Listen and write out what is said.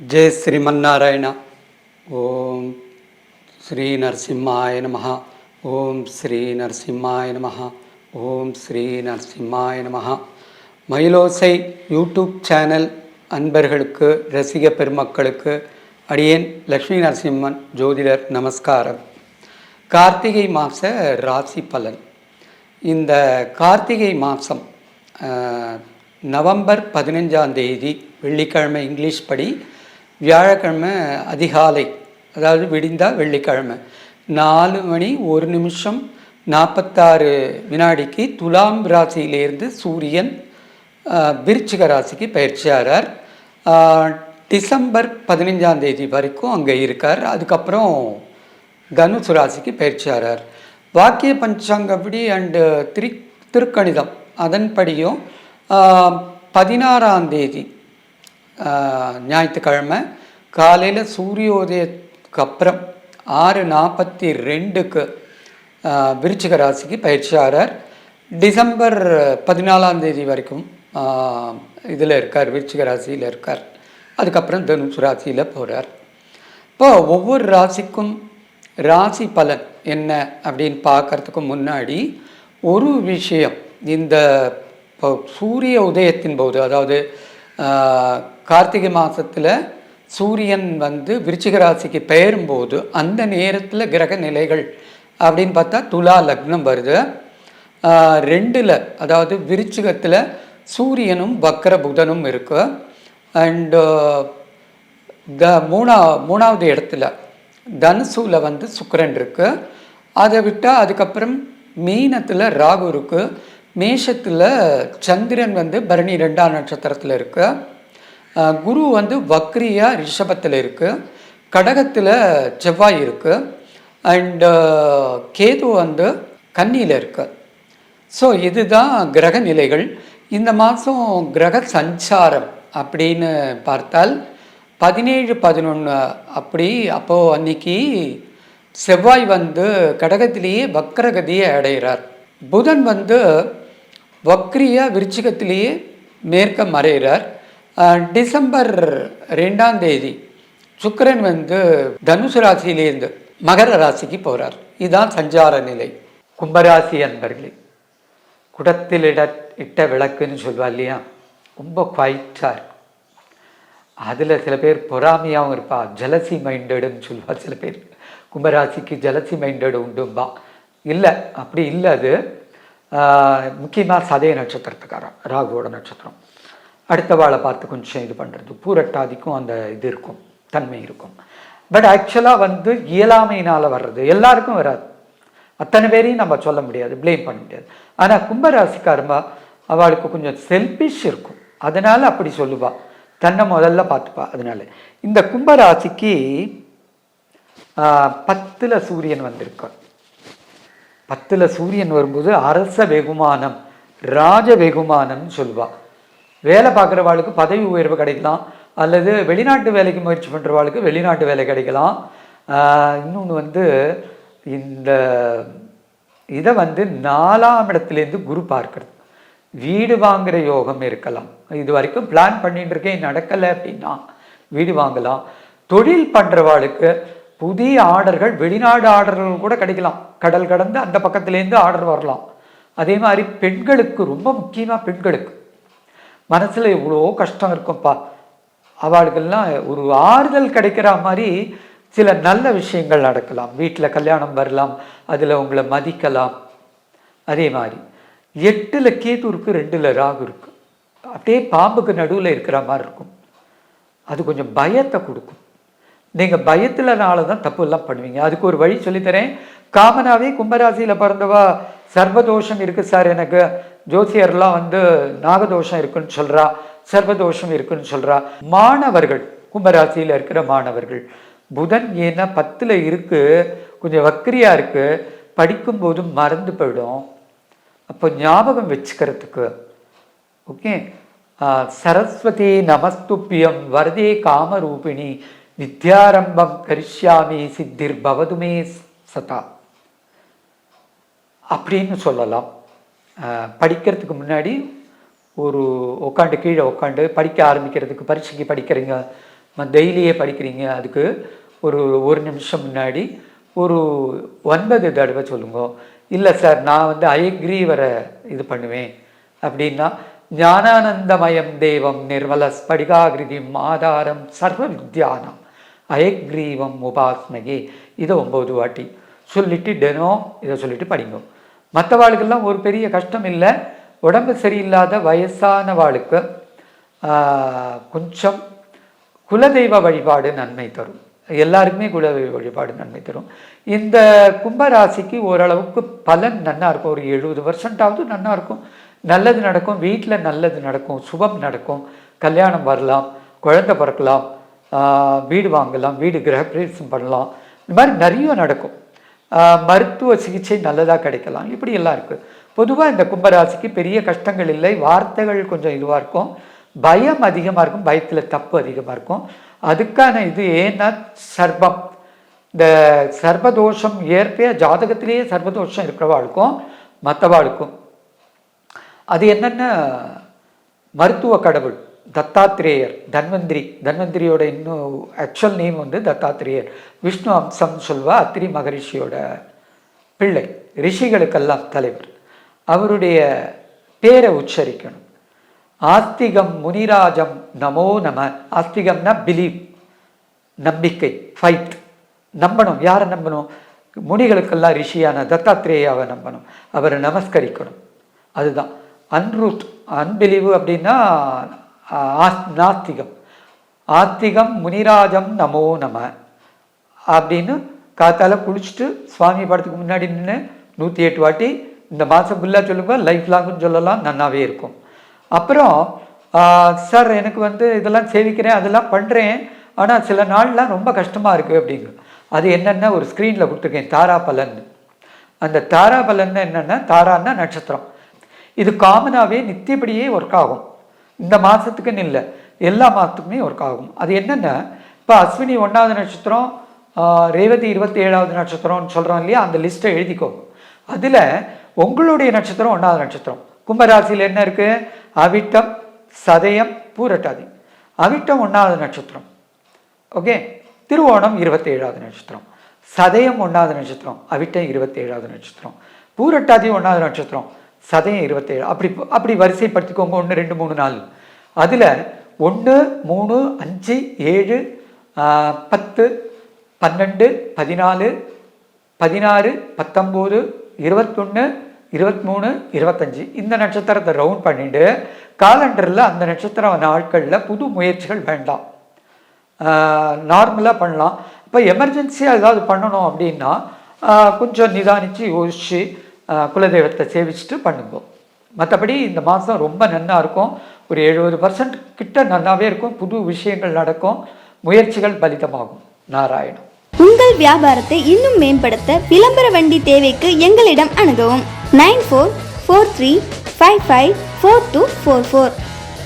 జయ శ్రీమన్నారాయణ ఓం శ్రీ నరసింహాయ నమ ఓం శ్రీ నరసింహాయ నమ ఓం శ్రీ நரசிம்மாய நம மயிலோசை யூடியூப் சேனல் அன்பர்களுக்கு ரசிக பெருமக்களுக்கு அடியேன் லக்ஷ்மி நரசிம்மன் ஜோதிடர் நமஸ்காரம் கார்த்திகை மாத ராசி பலன் இந்த கார்த்திகை மாதம் நவம்பர் பதினஞ்சாம் தேதி வெள்ளிக்கிழமை இங்கிலீஷ் படி வியாழக்கிழமை அதிகாலை அதாவது விடிந்தால் வெள்ளிக்கிழமை நாலு மணி ஒரு நிமிஷம் நாற்பத்தாறு வினாடிக்கு துலாம் ராசியிலேருந்து சூரியன் விருச்சிக ராசிக்கு பயிற்சியாகிறார். டிசம்பர் பதினைஞ்சாம் தேதி வரைக்கும் அங்கே இருக்கார். அதுக்கப்புறம் தனுசு ராசிக்கு பயிற்சியாகிறார். வாக்கிய பஞ்சாங்கப்படி அண்டு திரு திருக்கணிதம் அதன்படியும் பதினாறாம் தேதி ஞாயிற்றுக்கிழமை காலையில் சூரியோதயத்துக்கு அப்புறம் ஆறு நாற்பத்தி ரெண்டுக்கு விருச்சிக ராசிக்கு பயிற்சியாளர் டிசம்பர் பதினாலாம் தேதி வரைக்கும் இதில் இருக்கார் விருச்சிக ராசியில் இருக்கார். அதுக்கப்புறம் தனுசு ராசியில் போகிறார் இப்போ ஒவ்வொரு ராசிக்கும் ராசி பலன் என்ன அப்படின்னு பார்க்கறதுக்கு முன்னாடி ஒரு விஷயம். இந்த சூரிய உதயத்தின் போது அதாவது கார்த்திகை மாதத்தில் சூரியன் வந்து விருச்சிக ராசிக்கு பெயரும்போது அந்த நேரத்தில் கிரக நிலைகள் அப்படின்னு பார்த்தா துலா லக்னம் வருது. ரெண்டில் அதாவது விருச்சிகத்தில் சூரியனும் வக்கர புதனும் இருக்கு. அண்டு த மூணா மூணாவது இடத்துல தனுசுல வந்து சுக்கரன் இருக்குது அதை விட்டால் அதுக்கப்புறம் மீனத்தில் ராகு இருக்குது மேஷத்தில் சந்திரன் வந்து பரணி ரெண்டாம் நட்சத்திரத்தில் இருக்குது குரு வந்து வக்ரியா ரிஷபத்தில் இருக்குது கடகத்தில் செவ்வாய் இருக்குது அண்டு கேது வந்து கன்னியில் இருக்குது ஸோ இதுதான் கிரக நிலைகள். இந்த மாதம் கிரக சஞ்சாரம் அப்படின்னு பார்த்தால் பதினேழு பதினொன்று அப்படி அப்போது அன்னைக்கு செவ்வாய் வந்து கடகத்திலேயே வக்ரகதியை அடைகிறார் புதன் வந்து வக்ரியா விருச்சிகத்திலேயே மேற்க மறைகிறார் டிசம்பர் ரெண்டாம் தேதி சுக்கரன் வந்து தனுசு ராசியிலேருந்து மகர ராசிக்கு போகிறார் இதுதான் சஞ்சார நிலை. கும்பராசி அன்பர்களே குடத்தில் இட இட்ட விளக்குன்னு சொல்லுவா இல்லையா? ரொம்ப குவைட்டாக இருக்கும். அதில் சில பேர் பொறாமையாகவும் இருப்பா ஜலசி மைண்டடுன்னு சொல்லுவா சில பேர். கும்பராசிக்கு ஜலசி மைண்டடு உண்டும்பா. இல்லை அப்படி இல்லை அது முக்கியமாக சதய நட்சத்திரத்துக்காரன் ராகுவோட நட்சத்திரம். அடுத்த வாழை பார்த்து கொஞ்சம் இது பண்ணுறது பூரட்டாதிக்கும் அந்த இது இருக்கும் தன்மை இருக்கும். பட் ஆக்சுவலாக வந்து இயலாமையினால் வர்றது எல்லாருக்கும் வராது. அத்தனை பேரையும் நம்ம சொல்ல முடியாது ப்ளேம் பண்ண முடியாது. ஆனால் கும்பராசிக்காரமா அவளுக்கு கொஞ்சம் செல்ஃபிஷ் இருக்கும். அதனால் அப்படி சொல்லுவாள் தன்னை முதல்ல பார்த்துப்பா அதனால. இந்த கும்பராசிக்கு பத்தில் சூரியன் வந்திருக்கார். பத்தில் சூரியன் வரும்போது அரச வெகுமானம் ராஜ வெகுமானம்னு சொல்லுவாள் வேலை பார்க்குறவாளுக்கு பதவி உயர்வு கிடைக்கலாம் அல்லது வெளிநாட்டு வேலைக்கு முயற்சி பண்ணுறவாளுக்கு வெளிநாட்டு வேலை கிடைக்கலாம். இன்னொன்று வந்து இந்த இதை வந்து நாலாம் இடத்துலேருந்து குரு பார்க்கறது. வீடு வாங்குகிற யோகம் இருக்கலாம். இது வரைக்கும் பிளான் பண்ணிட்டு இருக்கேன் நடக்கலை அப்படின்னா வீடு வாங்கலாம். தொழில் பண்ணுறவாளுக்கு புதிய ஆர்டர்கள் வெளிநாடு ஆர்டர்கள் கூட கிடைக்கலாம். கடல் கடந்து அந்த பக்கத்துலேருந்து ஆர்டர் வரலாம். அதே மாதிரி பெண்களுக்கு ரொம்ப முக்கியமாக பெண்களுக்கு மனசில் எவ்வளோ கஷ்டம் இருக்கும்ப்பா அவளுக்கெல்லாம் ஒரு ஆறுதல் கிடைக்கிற மாதிரி சில நல்ல விஷயங்கள் நடக்கலாம். வீட்டில் கல்யாணம் வரலாம் அதில் உங்களை மதிக்கலாம். அதே மாதிரி எட்டில் கேது இருக்குது ரெண்டில் ராகு இருக்கு. அப்படியே பாம்புக்கு நடுவில் இருக்கிற மாதிரி இருக்கும். அது கொஞ்சம் பயத்தை கொடுக்கும். நீங்கள் பயத்திலனால தான் தப்பு எல்லாம் பண்ணுவீங்க. அதுக்கு ஒரு வழி சொல்லித்தரேன். காமனாவே கும்பராசியில் பிறந்தவா சர்வதோஷம் இருக்கு சார் எனக்கு. ஜோசியர்லாம் வந்து நாகதோஷம் இருக்குன்னு சொல்றா சர்வதோஷம் இருக்குன்னு சொல்றா. மாணவர்கள் கும்பராசியில் இருக்கிற மாணவர்கள் புதன் ஏன்னா பத்தில் இருக்கு கொஞ்சம் வக்கரியா இருக்கு படிக்கும்போது மறந்து போயிடும். அப்போ ஞாபகம் வச்சுக்கிறதுக்கு ஓகே? சரஸ்வதி நமஸ்துப்பியம் வரதே காமரூபிணி வித்யாரம்பம் கரிஷ்யாமி சித்திர் பவதுமே சதா. அப்படின்னு சொல்லலாம். படிக்கிறதுக்கு முன்னாடி ஒரு உட்காந்து கீழே உட்காந்து படிக்க ஆரம்பிக்கிறதுக்கு பரீட்சைக்கு படிக்கிறீங்க டெய்லியே படிக்கிறீங்க அதுக்கு ஒரு ஒரு நிமிஷம் முன்னாடி ஒரு ஒன்பது தடவை சொல்லுங்க. இல்லை சார் நான் வந்து ஐக்ரீவரை இது பண்ணுவேன். அப்படின்னா ஞானானந்தமயம் தெய்வம் நிர்மல ஸ்படிகாகிருதியும் ஆதாரம் சர்வ வித்யானம் அயக்ரீவம் உபாஸ்மகி இதை ஒம்பது வாட்டி சொல்லிட்டு தினம் இதை சொல்லிட்டு படிங்க. மற்றவாளுக்கெல்லாம் ஒரு பெரிய கஷ்டம் இல்லை. உடம்பு சரியில்லாத வயசானவாளுக்கு கொஞ்சம் குலதெய்வ வழிபாடு நன்மை தரும். எல்லாருக்குமே குலதெய்வ வழிபாடு நன்மை தரும். இந்த கும்பராசிக்கு ஓரளவுக்கு பலன் நன்னா இருக்கும். ஒரு எழுபது பர்சன்டாவது நன்னா இருக்கும். நல்லது நடக்கும். வீட்டில் நல்லது நடக்கும். சுபம் நடக்கும். கல்யாணம் வரலாம். குழந்தை பிறக்கலாம். வீடு வாங்கலாம். வீடு கிரகப்பிரவேசம் பண்ணலாம். இந்த மாதிரி நிறைய நடக்கும். மருத்துவ சிகிச்சை நல்லதாக கிடைக்கலாம். இப்படி எல்லாம் இருக்குது பொதுவாக இந்த கும்பராசிக்கு பெரிய கஷ்டங்கள் இல்லை. வார்த்தைகள் கொஞ்சம் இதுவாக இருக்கும். பயம் அதிகமாக இருக்கும். பயத்தில் தப்பு அதிகமாக இருக்கும். அதுக்கான இது ஏன்னா சர்பம். இந்த சர்பதோஷம் இயற்கையாக ஜாதகத்திலேயே சர்பதோஷம் இருக்கிறவாளுக்கும் மற்றவாளுக்கும் அது என்னென்ன மருத்துவ கடவுள். தத்தாத்திரேயர் தன்வந்திரி. தன்வந்திரியோட இன்னும் ஆக்சுவல் நேம் வந்து தத்தாத்திரேயர். விஷ்ணு அம்சம் சொல்வா அத்திரி மகரிஷியோட பிள்ளை. ரிஷிகளுக்கெல்லாம் தலைவர். அவருடைய பேரை உச்சரிக்கணும். ஆஸ்திகம் முனிராஜம் நமோ நம. ஆஸ்திகம்னா பிலீவ் நம்பிக்கை ஃபைட் நம்பணும். யாரை நம்பணும்? முனிகளுக்கெல்லாம் ரிஷியான தத்தாத்திரேயாவை நம்பணும். அவரை நமஸ்கரிக்கணும். அதுதான். அன்ரூட் அன்பிலீவு அப்படின்னா நாஸ்திகம் ஆஸ்திகம் முனிராஜம் நமோ நம. அப்படின்னு காத்தால குளிச்சுட்டு சுவாமி படத்துக்கு முன்னாடி நின்று நூற்றி எட்டு வாட்டி இந்த மாதம் ஃபுல்லாக சொல்லுங்க லைஃப் லாங்குன்னு சொல்லலாம் நன்னாவே இருக்கும். அப்புறம் சார் எனக்கு வந்து இதெல்லாம் சேவிக்கிறேன் அதெல்லாம் பண்ணுறேன் ஆனால் சில நாள்லாம் ரொம்ப கஷ்டமாக இருக்குது அப்படிங்க. அது என்னென்ன ஒரு ஸ்க்ரீனில் கொடுத்துருக்கேன் தாரா பலன் அந்த தாரா பலன் என்னென்னா தாரான்னா நட்சத்திரம். இது காமனாகவே நித்தியப்படியே ஒர்க் ஆகும். இந்த மாதத்துக்குன்னு இல்லை எல்லா மாதத்துக்குமே ஒர்க் ஆகும். அது என்னென்ன இப்போ அஸ்வினி ஒன்றாவது நட்சத்திரம் ரேவதி இருபத்தி ஏழாவது நட்சத்திரம்னு சொல்கிறோம் இல்லையா? அந்த லிஸ்ட்டை எழுதிக்கோங்க அதில் உங்களுடைய நட்சத்திரம் ஒன்றாவது நட்சத்திரம். கும்பராசியில் என்ன இருக்குது அவிட்டம் சதயம் பூரட்டாதி. அவிட்டம் ஒன்றாவது நட்சத்திரம். ஓகே? திருவோணம் இருபத்தேழாவது நட்சத்திரம். சதயம் ஒன்றாவது நட்சத்திரம் அவிட்டம் இருபத்தேழாவது நட்சத்திரம். பூரட்டாதி ஒன்றாவது நட்சத்திரம். சதயம் இருபத்தேழு. அப்படி அப்படி வரிசைப்படுத்திக்கோங்க ஒன்று ரெண்டு மூணு நாலு. அதில் ஒன்று மூணு அஞ்சு ஏழு பத்து பன்னெண்டு பதினாலு பதினாறு பத்தொம்போது இருபத்தொன்று இருபத்மூணு இருபத்தஞ்சி. இந்த நட்சத்திரத்தை ரவுண்ட் பண்ணிட்டு காலண்டரில் அந்த நட்சத்திர நாட்களில் புது முயற்சிகள் வேண்டாம். நார்மலாக பண்ணலாம். இப்போ எமர்ஜென்சியாக ஏதாவது பண்ணணும் அப்படின்னா கொஞ்சம் நிதானித்து யோசித்து குலதெய்வத்தை சேவிச்சுட்டு பண்ணுங்க. மற்றபடி இந்த மாதம் ரொம்ப நன்னா இருக்கும். ஒரு எழுபது பர்சன்ட் கிட்ட நல்லாவே இருக்கும். புது விஷயங்கள் நடக்கும். முயற்சிகள் பலிதமாகும். நாராயணம். உங்கள் வியாபாரத்தை இன்னும் மேம்படுத்த விளம்பர வண்டி தேவைக்கு எங்களிடம் அணுகவும். Nine four four three five five four two four four.